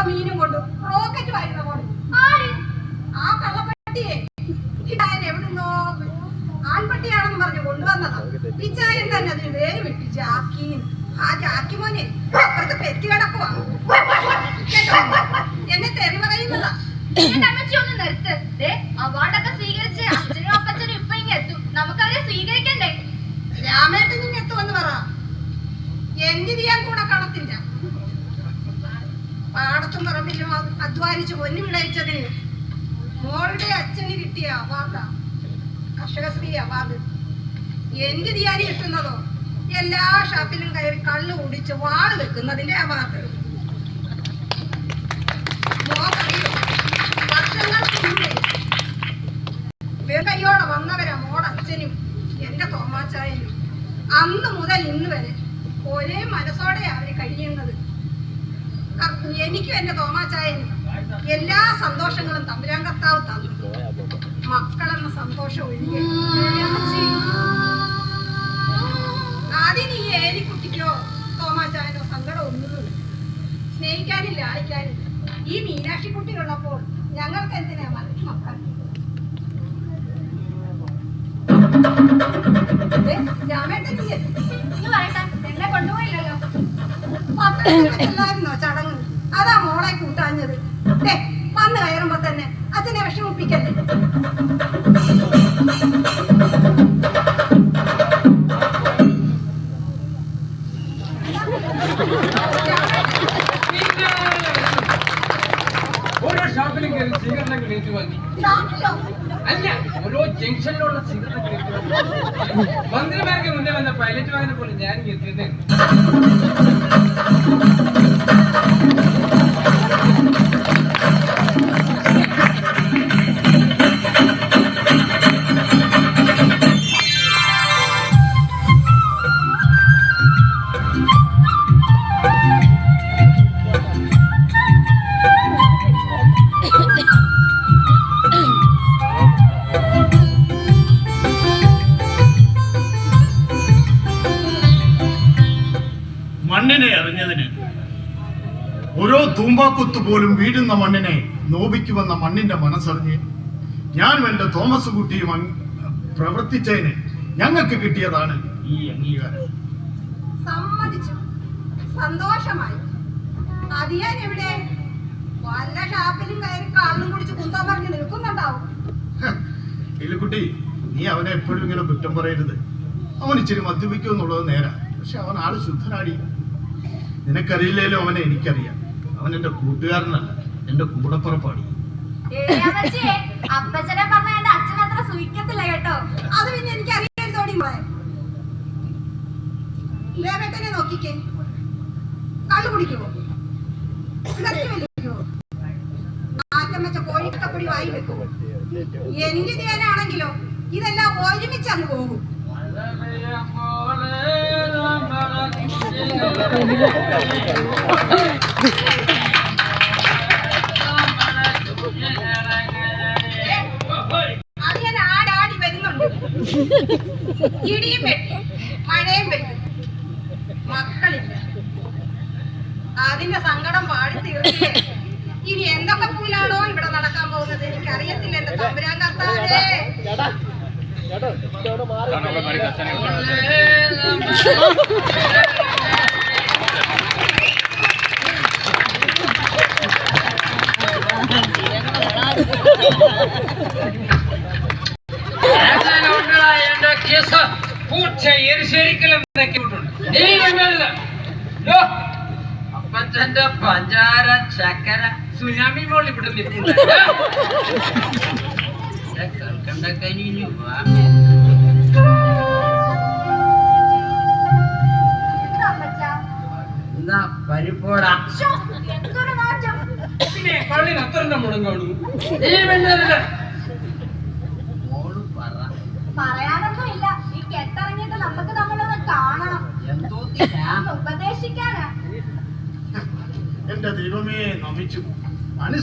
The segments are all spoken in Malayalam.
കള്ള മീനും കൊണ്ട് റോക്കറ്റ് വായിരുന്ന പോലെ. ആ കള്ളപ്പട്ടിയെ. എവിടുന്നോ? ആൺപട്ടിയാണെന്ന് പറഞ്ഞ് കൊണ്ടുവന്നതാ. പിച്ചായൻ തന്നെ അതിന് വേര് വിട്ടു ജാക്കി ആ ജാക്കി മോനെ. അപ്പുറത്ത് പെറ്റി കിടക്കുവാ? എന്നെ പറയുന്നതാ. അധ്വാനിച്ച് പൊന്നു വിളയിച്ചതിന്. മോളുടെ അച്ഛന് കിട്ടിയ അവാർഡാ. കർഷകശ്രീ അവാർഡ്. എന്ത് ചെയ്യാൻ കിട്ടുന്നതോ? എല്ലാ ഷാപ്പിലും കയറി കള്ളു കുടിച്ച് വാൾ വെക്കുന്നതിന്റെ അവാർഡ്. സ്നേഹിക്കാനില്ല അടിക്കാനില്ല ഈ മീനാക്ഷി കുട്ടികളുള്ളപ്പോൾ ഞങ്ങൾക്ക് എന്തിനാ മതി മക്കൾ കൊണ്ടുപോയില്ലല്ലോ? ചടങ്ങ്? അതാ മോളെ കൂട്ടാഞ്ഞത്. വന്ന് കയറുമ്പോ തന്നെ അച്ഛനെ വിഷമിപ്പിക്കല്ലേ? മണ്ണിനെ എറിഞ്ഞതിന്. ഓരോ തൂമ്പാക്കുത്ത് പോലും വീഴുന്ന മണ്ണിനെ നോപിക്കുമെന്ന മണ്ണിന്റെ മനസ്സറിഞ്ഞ് ഞാനും എന്റെ തോമസ് കുട്ടിയും പ്രവർത്തിച്ചതിന് ഞങ്ങൾക്ക് കിട്ടിയതാണ് ഈ അംഗീകാരം. സമ്മതിച്ചു. സന്തോഷമായി. അതിയാൻ എവിടെ വല്ല ഷാപ്പിലും കയറി കള്ളും കുടിച്ച് കുന്തം പറഞ്ഞ് നിൽക്കുന്നുണ്ടാവും. എലിക്കുട്ടി നീ അവനെ എപ്പോഴും ഇങ്ങനെ കുറ്റം പറയരുത്. അവൻ ഇച്ചിരി മദ്യപിക്കും എന്നുള്ളത് നേരാ. പക്ഷെ അവൻ ആൾ ശുദ്ധനാടി. നിനക്കറിയില്ലേലും അവനെ എനിക്കറിയാം. അവൻ എന്റെ കൂട്ടുകാരനല്ല എന്റെ കൂടപ്പുറപ്പാടി. അപ്പച്ചനെ പറഞ്ഞ എന്റെ അച്ഛൻ അത്ര സൂഹിക്കത്തില്ല കേട്ടോ. അത് പിന്നെ എനിക്ക് അറിയാത്തോടി മോളെ ലേവേട്ടനെ നോക്കിക്കേ. കള്ളു കുടിക്കുമോ സിഗരറ്റ് വലിക്കുവോ? ആറ്റം വെച്ച കോഴിക്കപ്പടി വായി വെക്കും. ഇതെല്ലാം ഒരുമിച്ചങ്ങ് പോകും. ഇടിയും വെട്ടി മഴയും പെയ്യും മക്കളില്ല അതിന്റെ സങ്കടം പാടി തീർത്തില്ലേ ഇനി എന്തൊക്കെ പൂലാണോ ഇവിടെ നടക്കാൻ പോകുന്നത് എനിക്ക് അറിയത്തില്ല എന്റെ തമ്പുരാൻ കർത്താവേ എന്റെ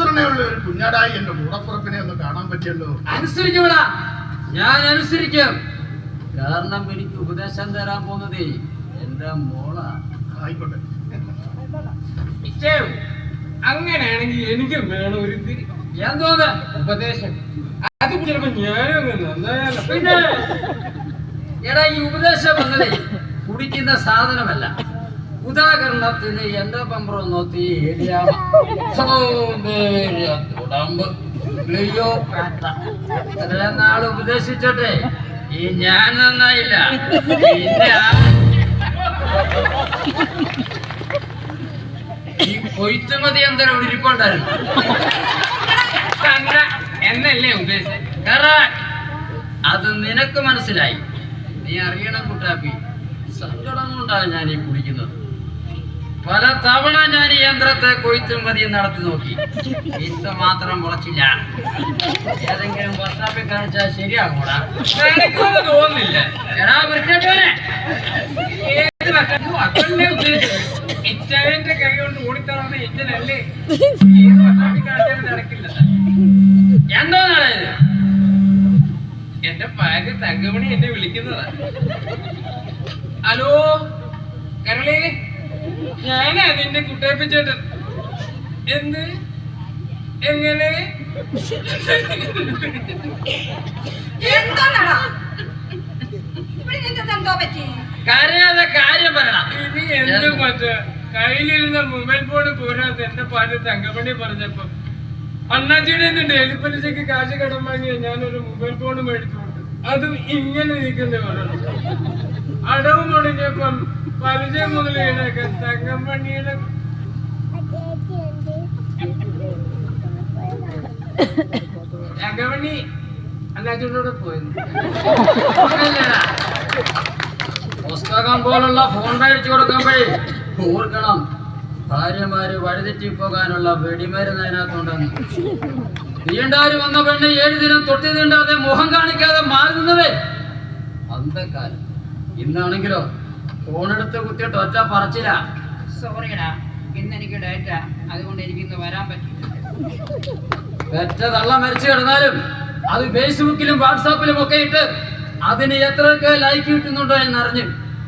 അനുസരണയുള്ള ഒരു കുഞ്ഞാടായി എന്റെ കൂടപ്പുറപ്പിനെ ഒന്ന് കാണാൻ പറ്റിയല്ലോ. അനുസരിക്കൂടാ ഞാൻ അനുസരിക്കും. കാരണം എനിക്ക് ഉപദേശം തരാൻ പോകുന്നത് എന്റെ മോള. ആയിക്കോട്ടെ. അങ്ങനെയാണെങ്കിൽ എനിക്ക് വേണം ഒരു ഞാൻ എന്തോന്ന്? ഉപദേശം. അത് ചിലപ്പോ ഞാനും എടാ ഈ ഉപദേശം വന്നതേ കുടിക്കുന്ന സാധനമല്ല. ഉദാഹരണത്തിന് എന്റെ പമ്പറം നോത്തി നാൾ ഉപദേശിച്ചോട്ടെ? ഈ ഞാൻ നന്നായില്ല. ഈ കൊയ്ത്തുമതി എന്തരം ഇരിപ്പുണ്ടായിരുന്നു. എന്നല്ലേ ഉദ്ദേശിച്ചത്. അത് നിനക്ക് മനസ്സിലായി. നീ അറിയണം കുട്ടാപ്പി. സങ്കടം കൊണ്ടാണ് ഞാൻ ഈ കുടിക്കുന്നത്. പല തവണ ഞാൻ ഈ യന്ത്രത്തെ കൊയ്ത്തും മതിയും നടത്തി നോക്കി. ഇത് മാത്രം മുളച്ചില്ല ഏതെങ്കിലും വർഷാപ്പിൽ കാണിച്ചാൽ ശരിയാകൂടാ. തോന്നുന്നില്ല. എടാ കൈ കൊണ്ട് ഓടിത്തറന്ന ഏത് വർഷാപ്പിൽ കാണിച്ചാലും നടക്കില്ല. എന്തോ എന്റെ ഭാര്യ തങ്കമണി എന്നെ വിളിക്കുന്നതാ. ഹലോ കരളി? ഞാനാ നിന്റെ കുട്ടേപ്പിച്ചേട്ടൻ. എന്ത്? എങ്ങനെ? കരയാതെ കാര്യം പറയണം. ഇനി എന്ത് മറ്റേ കയ്യിലിരുന്ന മൊബൈൽ ഫോൺ പോരാത്ത എന്റെ പാട്ട് തങ്കമണി പറഞ്ഞപ്പോ അണ്ണാച്ചിയുടെ നിന്ന് ഡെയിലി പലിശക്ക് കാശ് കടം വാങ്ങിയ ഞാനൊരു മൊബൈൽ ഫോൺ മേടിച്ചുകൊണ്ട് അതും ഇങ്ങനെ ഇരിക്കുന്ന പറയണം അടവ് മുടങ്ങിയപ്പം പലിശ മുതലീടൊക്കെ തങ്കമണിയുടെ തങ്കമണി അണ്ണാച്ചിയോട് പോയിരുന്നു പുസ്തകം പോലുള്ള ഫോൺ മേടിച്ചു കൊടുക്കുമ്പോഴേ ഓർക്കണം ഭാര്യമാര് വഴിതെറ്റി പോകാനുള്ള വെടിമരുന്ന് അതിനകത്തുണ്ടെന്ന്. നീണ്ടാരി വന്ന പെണ്ണ് ഏഴ് ദിനം തൊട്ടി തീണ്ടാതെ മുഖം കാണിക്കാതെ മാറി നിന്നതേ അന്തക്കാലം ഇന്നാണെങ്കിലോ ഫോണെടുത്ത് കുത്തിയിട്ട് ഒറ്റ പറച്ചില്ല സോറിയടാ ഇന്ന് എനിക്ക് ഡേറ്റ അതുകൊണ്ട് എനിക്ക് ഇന്ന് വരാൻ പറ്റില്ല പെറ്റ തള്ള മരിച്ചു കിടന്നാലും അത് ഫേസ്ബുക്കിലും വാട്സാപ്പിലും ഒക്കെ ഇട്ട് അതിന് എത്രയൊക്കെ ലൈക്ക് കിട്ടുന്നുണ്ടോ എന്നറിഞ്ഞ്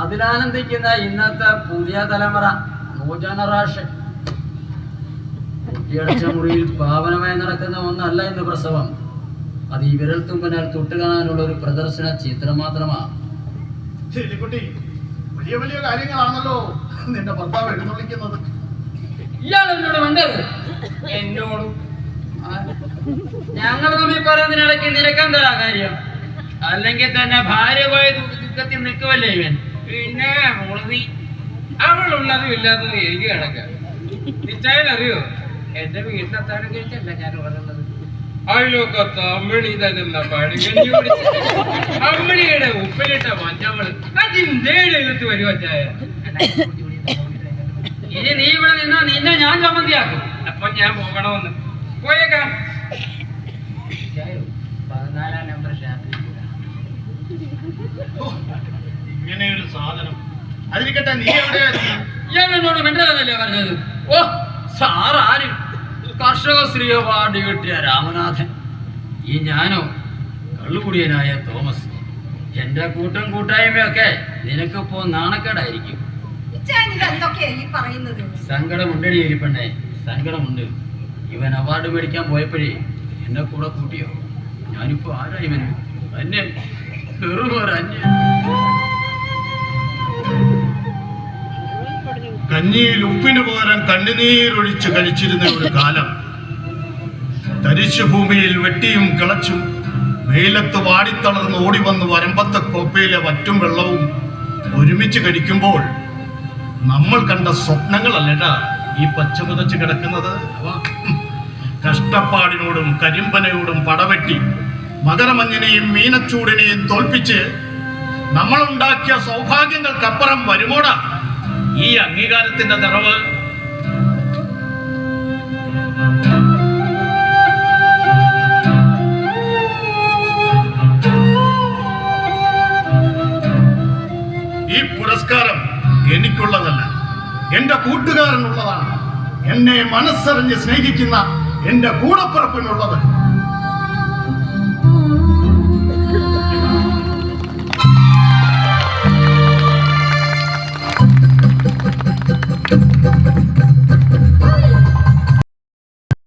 അതിലാനന്ദിക്കുന്ന ഇന്നത്തെ പുതിയ തലമുറ ന്യൂ ജനറേഷൻ കുട്ടിയടച്ച മുറിയിൽ പാവനമായി നടക്കുന്ന ഒന്നല്ല ഇന്ന് പ്രസവം. അത് ഈ വിരൽ തുമ്പനാൽ തൊട്ടുകാണാനുള്ള ഒരു പ്രദർശന ചിത്രം മാത്രമാണ് വലിയ വലിയ കാര്യങ്ങളാണല്ലോ നിന്റെ ഭർത്താവ് എഴുന്നള്ളിക്കുന്നത് ഇയാൾ എന്നോട് വേണ്ടത് എന്നോടും. ഞങ്ങൾ തമ്മിൽ പറയുന്നതിനിടയ്ക്ക് നിനക്കെന്താ കാര്യം? അല്ലെങ്കിൽ തന്നെ ഭാര്യ പോയ ദുഃഖത്തിൽ നിൽക്കുമല്ലേ ഇവൻ? പിന്നെ മുളതി. അവളുള്ളതും ഇല്ലാത്തതും എനിക്ക് കിടക്കാം നിശ്ചയം അറിയോ? എന്റെ വീട്ടിലെത്താനും കഴിച്ചല്ല ഞാൻ പറയുന്നത് അയലോക്കത്ത് അമ്മണി തന്നെ പഴകഞ്ഞു അമ്മണിയുടെ ഉപ്പിലിട്ട മഞ്ഞവൾ അതിന്റെ എഴുത്ത് വരുവച്ചായ ഇനി നീ ഇവിടെ നിന്നാ നിന്നെ ഞാൻ ചമ്മന്തിയാക്കും. അപ്പൊ ഞാൻ പോകണമെന്ന്. പോയേക്കാം. പതിനാലാം നമ്പർ ഷാപ്പിൽ ഇങ്ങനെയൊരു സാധനം. അതിരിക്കട്ടെ നീ എവിടെ ഞാൻ എന്നോട് മിണ്ടലെന്നല്ലേ പറഞ്ഞത്? ഓ സാർ ആര് കർഷക ശ്രീ അവാർഡ് കിട്ടിയ രാമനാഥൻ ഈ ഞാനോ കള്ളുകുടിയനായ തോമസ് എന്റെ കൂട്ടം കൂട്ടായ്മയൊക്കെ നിനക്കിപ്പോ നാണക്കേടായിരിക്കും. സങ്കടമുണ്ടടി എലിപ്പെണ്ണേ സങ്കടമുണ്ട്. ഇവൻ അവാർഡ് മേടിക്കാൻ പോയപ്പോഴേ എന്നെ കൂടെ കൂട്ടിയോ? ഞാനിപ്പോ ആരാ ഇവന്? അന്യൻ വെറും ഒരു അന്യൻ കഞ്ഞിയിൽ ഉപ്പിന് പകരം കണ്ണുനീരൊഴിച്ച് കഴിച്ചിരുന്ന ഒരു കാലം. തരിശു ഭൂമിയിൽ വെട്ടിയും കിളച്ചും വെയിലത്ത് വാടിത്തളർന്ന് ഓടി വന്ന് വരമ്പത്തെ കോപ്പയിലെ വറ്റും വെള്ളവും ഒരുമിച്ച് കഴിക്കുമ്പോൾ നമ്മൾ കണ്ട സ്വപ്നങ്ങളല്ലടാ ഈ പച്ചമുതച്ച് കിടക്കുന്നത്? കഷ്ടപ്പാടിനോടും കരിമ്പനയോടും പടവെട്ടി മകരമഞ്ഞിനെയും മീനച്ചൂടിനെയും തോൽപ്പിച്ച് നമ്മളുണ്ടാക്കിയ സൗഭാഗ്യങ്ങൾക്കപ്പുറം വരുമോടാ? ഈ അംഗീകാരത്തിന്റെ നിറവ് ഈ പുരസ്കാരം എനിക്കുള്ളതല്ല. എന്റെ കൂട്ടുകാരനുള്ളതാണ്. എന്നെ മനസ്സറിഞ്ഞ് സ്നേഹിക്കുന്ന എന്റെ കൂടപ്പിറപ്പിനുള്ളത്.